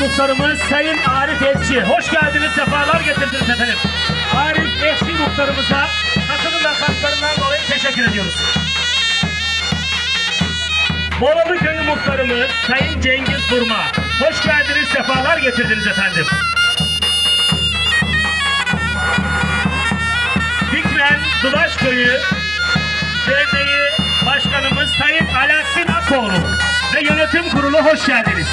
muhtarımız Sayın Arif Ekşi. Hoş geldiniz, sefalar getirdiniz efendim. Arif Ekşi muhtarımıza takımın ve katkılarından dolayı teşekkür ediyoruz. Bolalı Köyü muhtarımız Sayın Cengiz Burma. Hoş geldiniz, sefalar getirdiniz efendim. Dikmen Dulaş Köyü Derneği Başkanımız Sayın Alaaddin Akoğlu ve yönetim kurulu hoş geldiniz.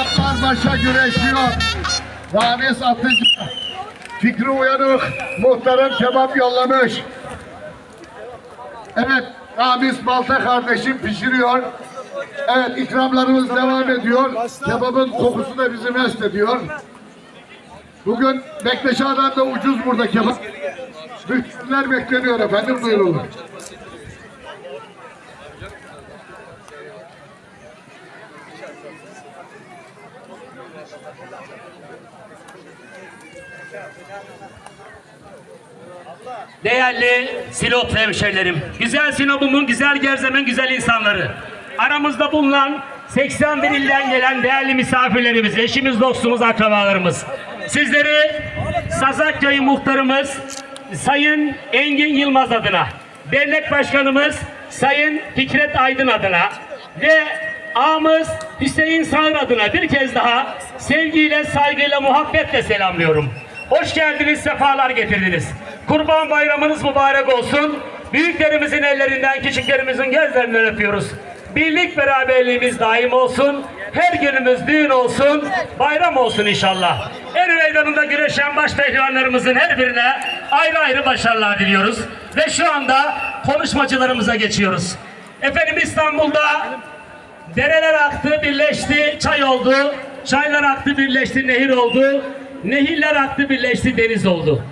Kebaplar başa güreşiyor. Ramiz Atıcı, Fikri Uyanık, muhtarım kebap yollamış. Evet, Ramiz Balta kardeşim pişiriyor. Evet, ikramlarımız devam ediyor. Kebabın kokusu da bizi mest ediyor. Bugün Bekleşa'dan da ucuz burada kebap. Müşteriler bekleniyor efendim, buyurun. Değerli Sinop hemşerilerim, güzel Sinop'umun, güzel Gerzemen güzel insanları. Aramızda bulunan 81 ilden gelen değerli misafirlerimiz, eşimiz, dostumuz, akrabalarımız. Sizleri Sazakköy muhtarımız Sayın Engin Yılmaz adına, dernek başkanımız Sayın Fikret Aydın adına ve ağamız Hüseyin Sağır adına bir kez daha sevgiyle, saygıyla, muhabbetle selamlıyorum. Hoş geldiniz, sefalar getirdiniz. Kurban bayramınız mübarek olsun. Büyüklerimizin ellerinden, küçüklerimizin gözlerinden öpüyoruz. Birlik beraberliğimiz daim olsun. Her günümüz düğün olsun, bayram olsun inşallah. Er meydanında güreşen baş pehlivanlarımızın her birine ayrı ayrı başarılar diliyoruz. Ve şu anda konuşmacılarımıza geçiyoruz. Efendim İstanbul'da Dereler aktı, birleşti, çay oldu. Çaylar aktı, birleşti, nehir oldu. Nehirler aktı, birleşti, deniz oldu.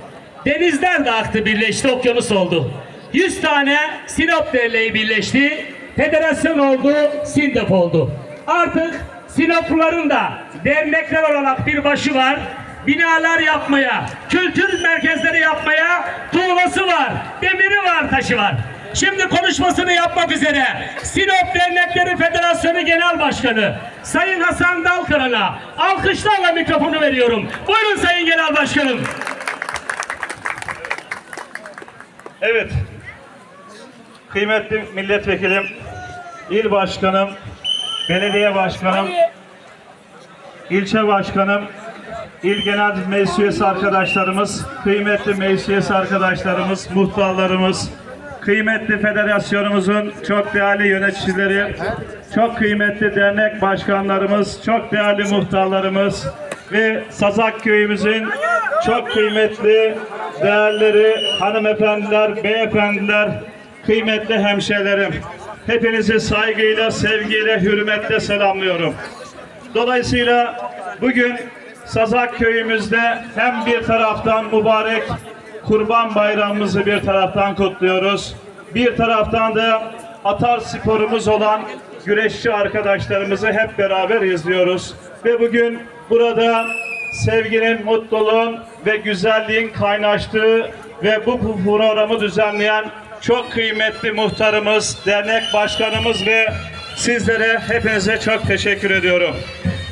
Denizler de aktı, birleşti, okyanus oldu. 100 tane Sinop Derneği birleşti. Federasyon oldu, Sindep oldu. Artık Sinopluların da dernekler olarak bir başı var. Binalar yapmaya, kültür merkezleri yapmaya tuğlası var, demiri var, taşı var. Şimdi konuşmasını yapmak üzere Sinop Dernekleri Federasyonu Genel Başkanı Sayın Hasan Dalkıran'a alkışlarla mikrofonu veriyorum. Buyurun Sayın Genel Başkanım. Evet. Kıymetli milletvekilim, il başkanım, belediye başkanım, ilçe başkanım, il genel meclis üyesi arkadaşlarımız, kıymetli meclis üyesi arkadaşlarımız, muhtarlarımız, kıymetli federasyonumuzun çok değerli yöneticileri, çok kıymetli dernek başkanlarımız, çok değerli muhtarlarımız ve Sazak köyümüzün çok kıymetli değerleri, hanımefendiler, beyefendiler, kıymetli hemşehrilerim. Hepinizi saygıyla, sevgiyle, hürmetle selamlıyorum. Dolayısıyla bugün Sazak köyümüzde hem bir taraftan mübarek Kurban Bayramımızı bir taraftan kutluyoruz. Bir taraftan da atar sporumuz olan güreşçi arkadaşlarımızı hep beraber izliyoruz. Ve bugün burada sevginin, mutluluğun ve güzelliğin kaynaştığı ve bu programı düzenleyen çok kıymetli muhtarımız, dernek başkanımız ve sizlere hepinize çok teşekkür ediyorum.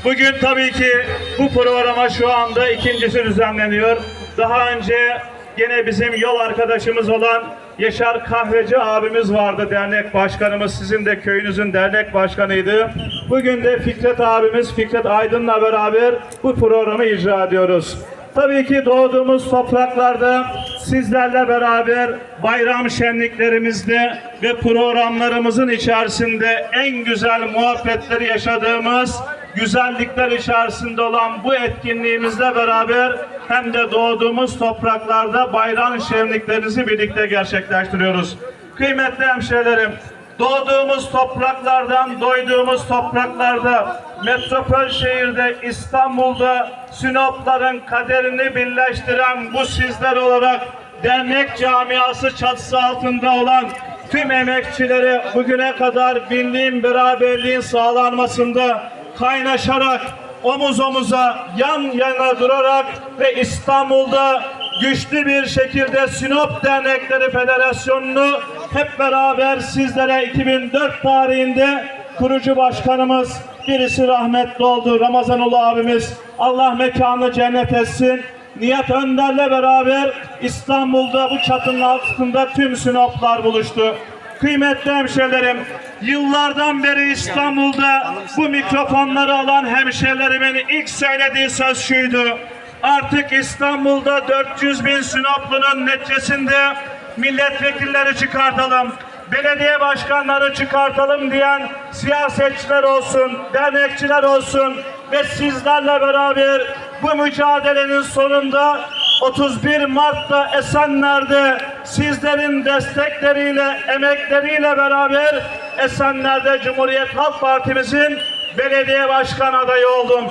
Bugün tabii ki bu programa şu anda ikincisi düzenleniyor. Daha önce gene bizim yol arkadaşımız olan Yaşar Kahveci abimiz vardı dernek başkanımız. Sizin de köyünüzün dernek başkanıydı. Bugün de Fikret abimiz Fikret Aydın'la beraber bu programı icra ediyoruz. Tabii ki doğduğumuz topraklarda sizlerle beraber bayram şenliklerimizde ve programlarımızın içerisinde en güzel muhabbetleri yaşadığımız güzellikler içerisinde olan bu etkinliğimizle beraber hem de doğduğumuz topraklarda bayram şenliklerimizi birlikte gerçekleştiriyoruz. Kıymetli hemşehrilerim, doğduğumuz topraklardan, doyduğumuz topraklarda, metropol şehirde İstanbul'da Sinopların kaderini birleştiren bu sizler olarak dernek camiası çatısı altında olan tüm emekçilere bugüne kadar birliğin, beraberliğin sağlanmasında kaynaşarak, omuz omuza, yan yana durarak ve İstanbul'da güçlü bir şekilde Sinop Dernekleri Federasyonu'nu hep beraber sizlere 2004 tarihinde kurucu başkanımız birisi rahmetli oldu Ramazanulu abimiz. Allah mekanı cennet etsin. Nihat Önder'le beraber İstanbul'da bu çatının altında tüm Sinoplar buluştu. Kıymetli hemşehrilerim, yıllardan beri İstanbul'da bu mikrofonları alan hemşehrilerimin ilk söylediği söz şuydu. Artık İstanbul'da 400 bin Sinoplunun neticesinde milletvekilleri çıkartalım, belediye başkanları çıkartalım diyen siyasetçiler olsun, dernekçiler olsun ve sizlerle beraber bu mücadelenin sonunda 31 Mart'ta Esenler'de sizlerin destekleriyle, emekleriyle beraber Esenler'de Cumhuriyet Halk Partimizin belediye başkan adayı oldum.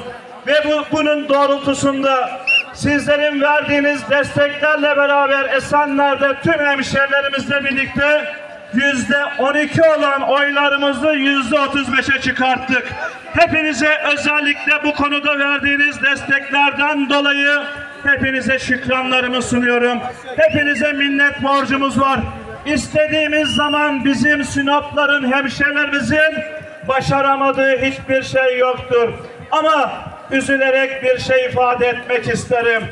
Ve bu, bunun doğrultusunda sizlerin verdiğiniz desteklerle beraber Esenler'de tüm hemşehrilerimizle birlikte yüzde 12 olan oylarımızı yüzde 35'e çıkarttık. Hepinize özellikle bu konuda verdiğiniz desteklerden dolayı hepinize şükranlarımı sunuyorum. Hepinize minnet borcumuz var. İstediğimiz zaman bizim Sinopların, hemşehrilerimizin başaramadığı hiçbir şey yoktur. Ama üzülerek bir şey ifade etmek isterim.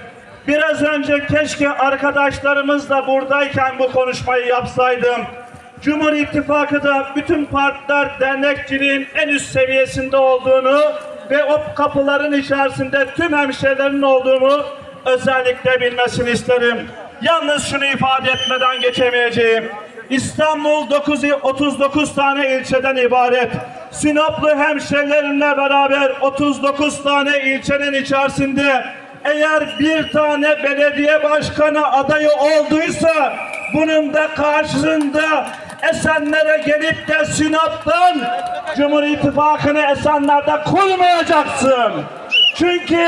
Biraz önce keşke arkadaşlarımız da buradayken bu konuşmayı yapsaydım. Cumhur İttifakı da bütün partiler dernekçiliğin en üst seviyesinde olduğunu ve o kapıların içerisinde tüm hemşehrilerin olduğunu özellikle bilmesini isterim. Yalnız şunu ifade etmeden geçemeyeceğim. İstanbul 9, 39 tane ilçeden ibaret. Sinoplu hemşehrilerimle beraber 39 tane ilçenin içerisinde eğer bir tane belediye başkanı adayı olduysa bunun da karşısında Esenler'e gelip de Sinop'tan Cumhur İttifakı'nı Esenler'de kurmayacaksın. Çünkü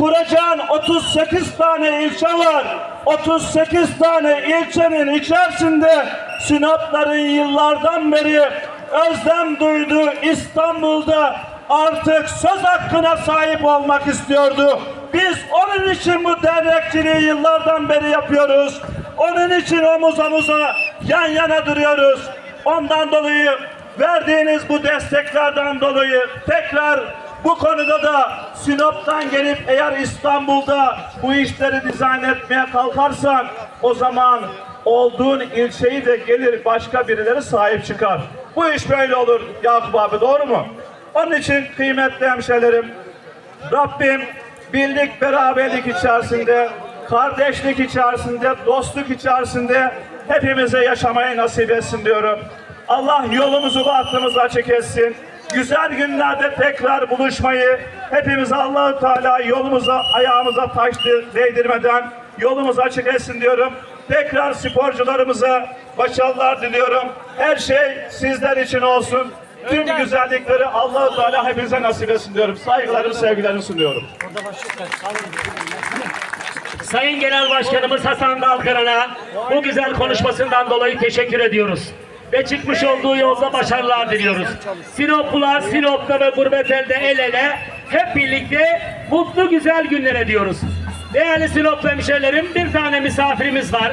kuracağın 38 tane ilçe var. 38 tane ilçenin içerisinde Sinopların yıllardan beri özlem duyduğu İstanbul'da artık söz hakkına sahip olmak istiyordu. Biz onun için bu dernekçiliği yıllardan beri yapıyoruz. Onun için omuz omuza yan yana duruyoruz. Ondan dolayı verdiğiniz bu desteklerden dolayı tekrar bu konuda da Sinop'tan gelip eğer İstanbul'da bu işleri dizayn etmeye kalkarsan o zaman olduğun ilçeyi de gelir başka birileri sahip çıkar. Bu iş böyle olur Yakup abi doğru mu? Onun için kıymetli hemşehrilerim Rabbim birlik beraberlik içerisinde, kardeşlik içerisinde, dostluk içerisinde hepimize yaşamayı nasip etsin diyorum. Allah yolumuzu bahtımızı açık etsin. Güzel günlerde tekrar buluşmayı hepimiz Allahu Teala yolumuza ayağımıza taş değdirmeden yolumuzu açık etsin diyorum. Tekrar sporcularımıza başarılar diliyorum. Her şey sizler için olsun. Tüm güzellikleri Allah-u Teala hepinize nasip etsin diyorum. Saygılarımı, sevgilerimi sunuyorum. Sayın Genel Başkanımız Hasan Dalkıran'a bu güzel konuşmasından dolayı teşekkür ediyoruz. Ve çıkmış olduğu yolda başarılar diliyoruz. Sinoplular Sinop'ta ve gurbet elde el ele hep birlikte mutlu güzel günlere diyoruz. Değerli Sinoplu hemşehrilerim bir tane misafirimiz var.